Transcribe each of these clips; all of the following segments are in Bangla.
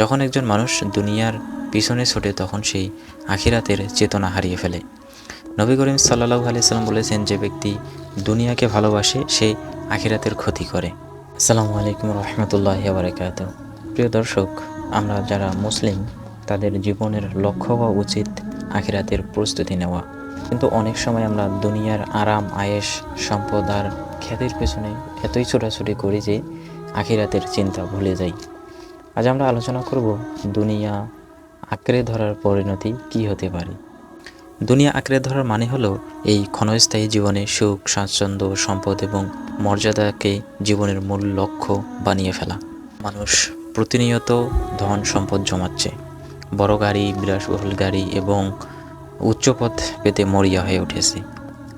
যখন একজন মানুষ দুনিয়ার পিছনে ছোটে, তখন সেই আখিরাতের চেতনা হারিয়ে ফেলে। নবী করিম সাল্লাহু আলিয়াল্লাম বলেছেন, যে ব্যক্তি দুনিয়াকে ভালোবাসে, সে আখিরাতের ক্ষতি করে। আসসালামু আলাইকুম রহমতুল্লাহ বারকাত প্রিয় দর্শক, আমরা যারা মুসলিম, তাদের জীবনের লক্ষ্য হওয়া উচিত আখিরাতের প্রস্তুতি নেওয়া। কিন্তু অনেক সময় আমরা দুনিয়ার আরাম আয়েস সম্পদ আর খ্যাতির পেছনে এতই ছোটাছুটি করি যে আখিরাতের চিন্তা ভুলে যাই। আজ আমরা আলোচনা করব দুনিয়া আঁকড়ে ধরার পরিণতি কি হতে পারে? দুনিয়া আঁকড়ে ধরার মানে হলো এই ক্ষণস্থায়ী জীবনে সুখ, স্বাচ্ছন্দ্য, সম্পদ এবং মর্যাদাকে জীবনের মূল লক্ষ্য বানিয়ে ফেলা। মানুষ প্রতিনিয়ত ধন সম্পদ জমাচ্ছে। বড় গাড়ি, বিলাসবহুল গাড়ি এবং উচ্চপথ পেতে মরিয়া হয়ে উঠেছে।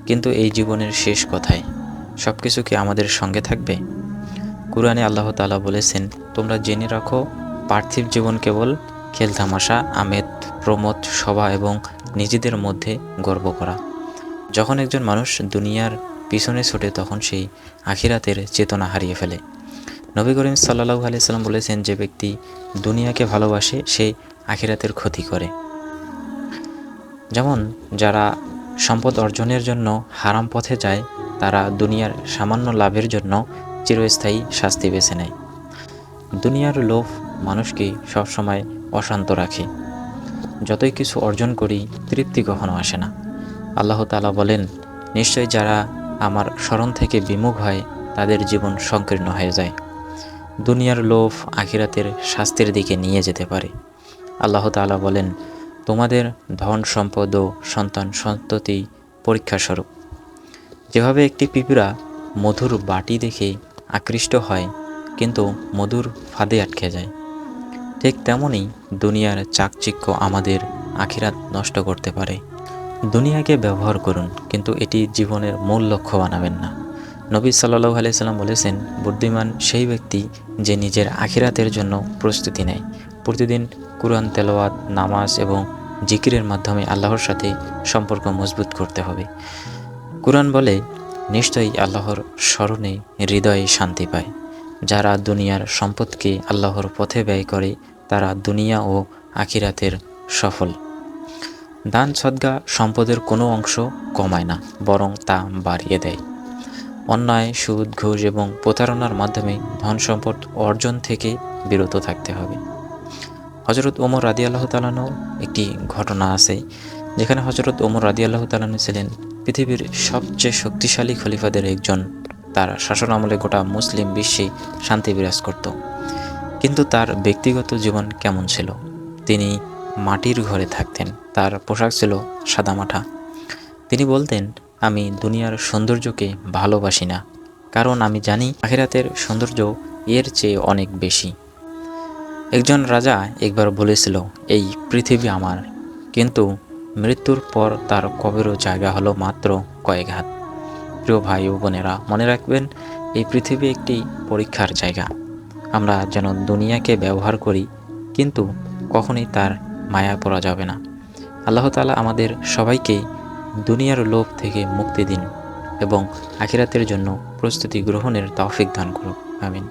কিন্তু এই জীবনের শেষ কথায় সব কিছু কি আমাদের সঙ্গে থাকবে? কুরআনে আল্লাহ তাআলা বলেছেন, তোমরা জেনে রাখো, পার্থিব জীবন কেবল খেলতামাশা আমেদ, প্রমোদ, সভা এবং নিজেদের মধ্যে গর্ব করা। যখন একজন মানুষ দুনিয়ার পিছনে ছোটে, তখন সেই আখিরাতের চেতনা হারিয়ে ফেলে। নবী করিম সাল্লাহু আলিয়াল্লাম বলেছেন, যে ব্যক্তি দুনিয়াকে ভালোবাসে, সে আখিরাতের ক্ষতি করে। যেমন, যারা সম্পদ অর্জনের জন্য হারাম পথে যায়, তারা দুনিয়ার সামান্য লাভের জন্য চিরস্থায়ী শাস্তি বেছে নেয়। দুনিয়ার লোভ মানুষকে সবসময় অশান্ত রাখে। যতই কিছু অর্জন করি, তৃপ্তি কখনো আসে না। আল্লাহ তালা বলেন, নিশ্চয় যারা আমার স্মরণ থেকে বিমুখ হয়, তাদের জীবন সংকীর্ণ হয়ে যায়। দুনিয়ার লোভ আখিরাতের শাস্তির দিকে নিয়ে যেতে পারে। আল্লাহ তালা বলেন, তোমাদের ধন, সম্পদ ও সন্তান সন্ততি পরীক্ষাস্বরূপ। যেভাবে একটি পিঁপড়া মধুর বাটি দেখে আকৃষ্ট হয়, কিন্তু মধুর ফাঁদে আটকে যায়। ঠিক তেমনই দুনিয়ার চাকচিক্য আমাদের আখিরাত নষ্ট করতে পারে। দুনিয়াকে ব্যবহার করুন, কিন্তু এটি জীবনের মূল লক্ষ্য বানাবেন না। নবী সাল্লাহ আলাইসাল্লাম বলেছেন, বুদ্ধিমান সেই ব্যক্তি যে নিজের আখিরাতের জন্য প্রস্তুতি নেয়। প্রতিদিন কুরআন, তেলাওয়াত, নামাজ এবং জিকিরের মাধ্যমে আল্লাহর সাথে সম্পর্ক মজবুত করতে হবে। কুরআন বলে নিশ্চয়ই আল্লাহর স্মরণে হৃদয়ে শান্তি পায়। যারা দুনিয়ার সম্পদকে আল্লাহর পথে ব্যয় করে, তারা দুনিয়া ও আখিরাতের সফল। দান সদ্গা সম্পদের কোনো অংশ কমায় না, বরং তা বাড়িয়ে দেয়। অন্যায়, সুদ, ঘুষ এবং প্রতারণার মাধ্যমে ধন সম্পদ অর্জন থেকে বিরত থাকতে হবে। হজরত ওমর রাদি আল্লাহ তালানো একটি ঘটনা আছে, যেখানে হজরত ওমর রাদি আল্লাহ তালানু ছিলেন পৃথিবীর সবচেয়ে শক্তিশালী খলিফাদের একজন। তার শাসন আমলে গোটা মুসলিম বিশ্বে শান্তি বিরাজ করত। কিন্তু তার ব্যক্তিগত জীবন কেমন ছিল? তিনি মাটির ঘরে থাকতেন, তার পোশাক ছিল সাদামাঠা তিনি বলতেন, আমি দুনিয়ার সৌন্দর্যকে ভালোবাসি না, কারণ আমি জানি আখিরাতের সৌন্দর্য এর চেয়ে অনেক বেশি। একজন রাজা একবার বলেছিল, এই পৃথিবী আমার, কিন্তু মৃত্যুর পর তার কবেরও জায়গা হলো মাত্র কয়েক হাত। প্রিয় ভাই ও বোনেরা, মনে রাখবেন, এই পৃথিবী একটি পরীক্ষার জায়গা। আমরা যেন দুনিয়াকে ব্যবহার করি, কিন্তু কখনোই তার মায়া পড়া যাবে না। আল্লাহ তালা আমাদের সবাইকে দুনিয়ার লোভ থেকে মুক্তি দিন এবং আখিরাতের জন্য প্রস্তুতি গ্রহণের তৌফিক দান করুক। আমিন।